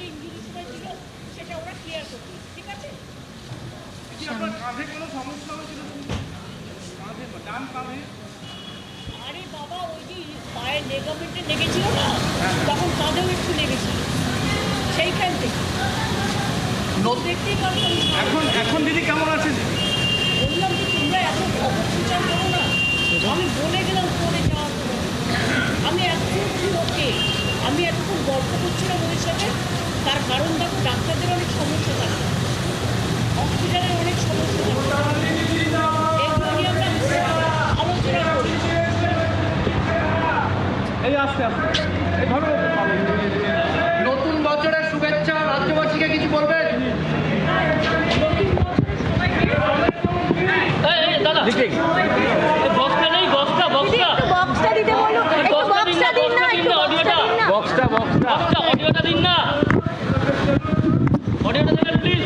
যে সেটা ওরা ক্লিয়ার করবে ঠিক আছে? আরে বাবা ওই যে পায়ের লেগামেন্টে লেগেছিল না? তখন কাঁধেও একটু লেগেছিল। সেইখান থেকে। দেখতেই পারছ এখন এখন দিদি কেমন আছেন? বললাম যে তোমরা এত অপপ্রচার করো না। আমি বলে গেলাম পড়ে যাওয়ার আমি এতক্ষণ ওকে? আমি এতক্ষণ গল্প করছিলাম ওদের সাথে? তার কারণ দেখো ডাক্তারদের অনেক সমস্যা থাকে। হসপিটালের অনেক সমস্যা থাকে। এই আস্তে আস্তে। নতুন বছরের শুভেচ্ছা রাজ্যবাসীকে কিছু বলবেন নতুন বছরের সবাইকে দাদা বক্সটা নেই বক্সটা প্লিজ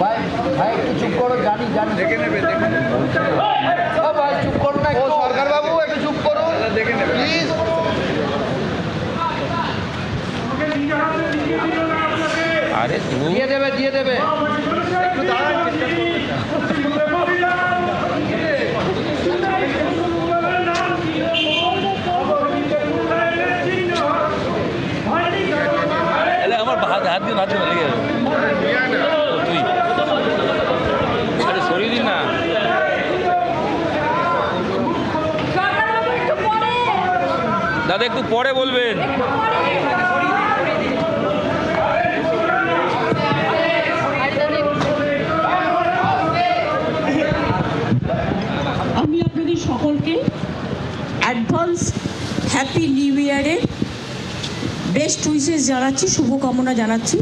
ভাই ভাই একটু চুপ করো জানি জানি। দেখে নেবে দেখে নেবে ও ভাই চুপ করো না ও সরকার বাবু একটু চুপ করো দেখে নেবে প্লিজ আরে তুমি দিয়ে দেবে দিয়ে দেবে একটু দাঁড়ান আরে আমার হাত হাত দিয়ে হাত লেগে যাবে তুই। আরে সরিয়ে দিন না। দাদা একটু পরে বলবেন। আমি আপনাদের সকলকে অ্যাডভান্স হ্যাপি নিউ ইয়ারের বেস্ট উইসেস জানাচ্ছি, শুভকামনা জানাচ্ছি।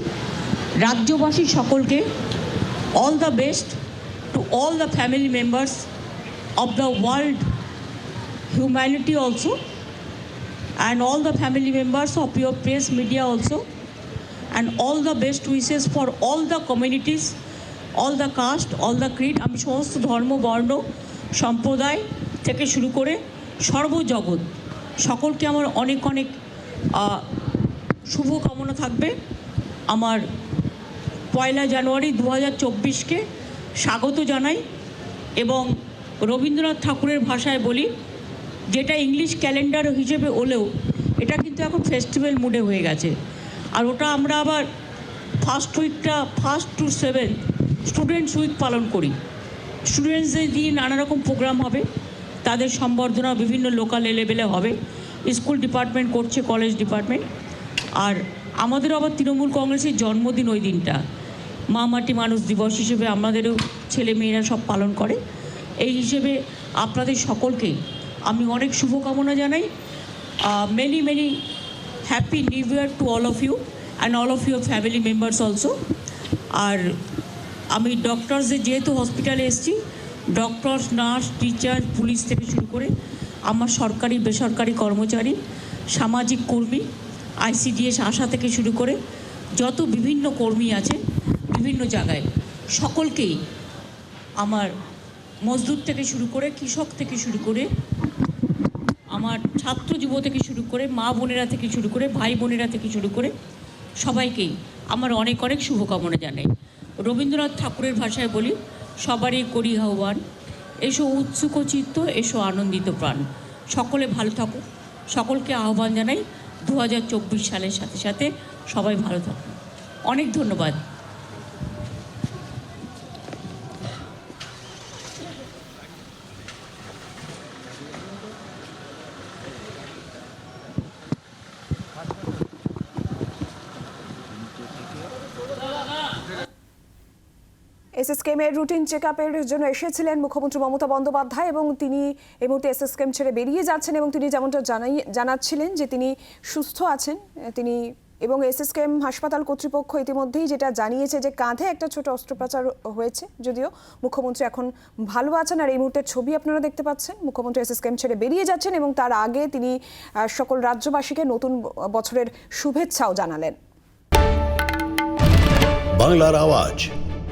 রাজ্যবাসী সকলকে all the best to all the family members of the world humanity also and all the family members of your press media also and all the best wishes for all the communities all the caste all the creed আমি সমস্ত ধর্ম, বর্ণ, সম্প্রদায় থেকে শুরু করে সর্বজগৎ, সকলকে আমার অনেক অনেক আহ, শুভকামনা থাকবে। আমার পয়লা জানুয়ারি দু হাজার চব্বিশকে স্বাগত জানাই এবং রবীন্দ্রনাথ ঠাকুরের ভাষায় বলি যেটা ইংলিশ ক্যালেন্ডার হিসেবে হলেও এটা কিন্তু এখন ফেস্টিভ্যাল মুডে হয়ে গেছে। আর ওটা আমরা আবার first উইকটা first two seven students week পালন করি। স্টুডেন্টসদের দিয়ে নানা রকম প্রোগ্রাম হবে তাদের সম্বর্ধনা বিভিন্ন লোকাল লেভেলে হবে স্কুল ডিপার্টমেন্ট করছে কলেজ ডিপার্টমেন্ট। আর আমাদের আবার তৃণমূল কংগ্রেসের জন্মদিন ওই দিনটা। মা মাটি মানুষ দিবস হিসেবে আমাদেরও ছেলে মেয়েরা সব পালন করে। এই হিসেবে আপনাদের সকলকে আমি অনেক শুভকামনা জানাই। Many many happy new year to all of you and all of your family members also আর আমি ডক্টরসদের যেহেতু হসপিটালে এসেছি ডক্টরস নার্স টিচার পুলিশ থেকে শুরু করে আমার সরকারি, বেসরকারি কর্মচারী, সামাজিক কর্মী আইসিডিএস আশা থেকে শুরু করে যত বিভিন্ন কর্মী আছে বিভিন্ন জায়গায় সকলকেই আমার মজদুর থেকে শুরু করে, কৃষক থেকে শুরু করে, আমার ছাত্র যুব থেকে শুরু করে, মা বোনেরা থেকে শুরু করে, ভাই বোনেরা থেকে শুরু করে সবাইকেই আমার অনেক অনেক শুভকামনা জানাই। রবীন্দ্রনাথ ঠাকুরের ভাষায় বলি, সবারই করি আহ্বান, এসো উৎসুক চিত্ত, এসো আনন্দিত প্রাণ। সকলে ভালো থাকুক, সকলকে আহ্বান জানাই দু হাজার চব্বিশ সালের সাথে সাথে সবাই ভালো থাকুন। অনেক ধন্যবাদ। এসএসকেমের রুটিন চেক আপের জন্য এসেছিলেন মুখ্যমন্ত্রী মমতা বন্দ্যোপাধ্যায় এবং তিনি এই মুহূর্তে এসএসকেম ছেড়ে বেরিয়ে যাচ্ছেন এবং তিনি যেমনটা জানাই, জানাচ্ছিলেন যে তিনি সুস্থ আছেন। তিনি এবং এসএসকেম হাসপাতাল কর্তৃপক্ষ ইতিমধ্যেই যেটা জানিয়েছে যে কাঁধে একটা ছোট অস্ত্রোপচার হয়েছে, যদিও মুখ্যমন্ত্রী এখন ভালো আছেন। আর এই মুহূর্তের ছবি আপনারা দেখতে পাচ্ছেন, মুখ্যমন্ত্রী এসএসকেম ছেড়ে বেরিয়ে যাচ্ছেন এবং তার আগে তিনি সকল রাজ্যবাসীকে নতুন বছরের শুভেচ্ছাও জানালেন। বাংলার আওয়াজ।